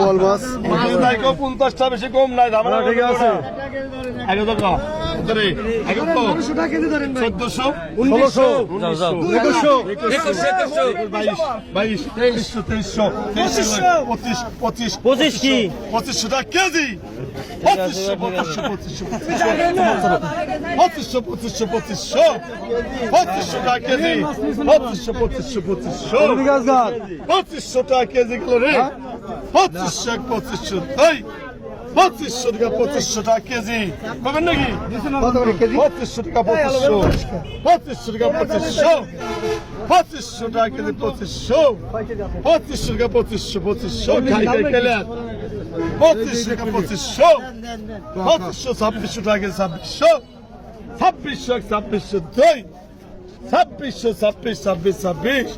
বল মাছ পঞ্চাশটা বেশি কম নাই ঝামেলা ঠিক আছে আগে দেখো পঁচিশশো টাকা কেজি। পঁচিশশো পঁচিশশো পঁচিশশো পঁচিশশো পঁচিশশো পঁচিশশো পঁচিশশো টাকা কেজি পঁচিশশো পঁচিশশো পঁচিশশো পঁচিশশো টাকা কেজি গেল রে পঁচিশশো এক পঁচিশশো এই পঁচিশশো টাকা পঁচিশশো টাকা কেজি পাবেন নাকি পঁচিশশো টাকা পঁচিশশো পঁচিশশো টাকা পঁচিশশো পঁচিশশো টাকা কেজি পঁচিশশো পঁচিশশো টাকা পঁচিশশো পঁচিশশো খাই খাই খেলে পঁচিশশো টাকা পঁচিশশো পঁচিশশো ছাব্বিশশো টাকা ছাব্বিশশো ছাব্বিশশো ছাব্বিশশো দুই ছাব্বিশশো ছাব্বিশ ছাব্বিশ ছাব্বিশ।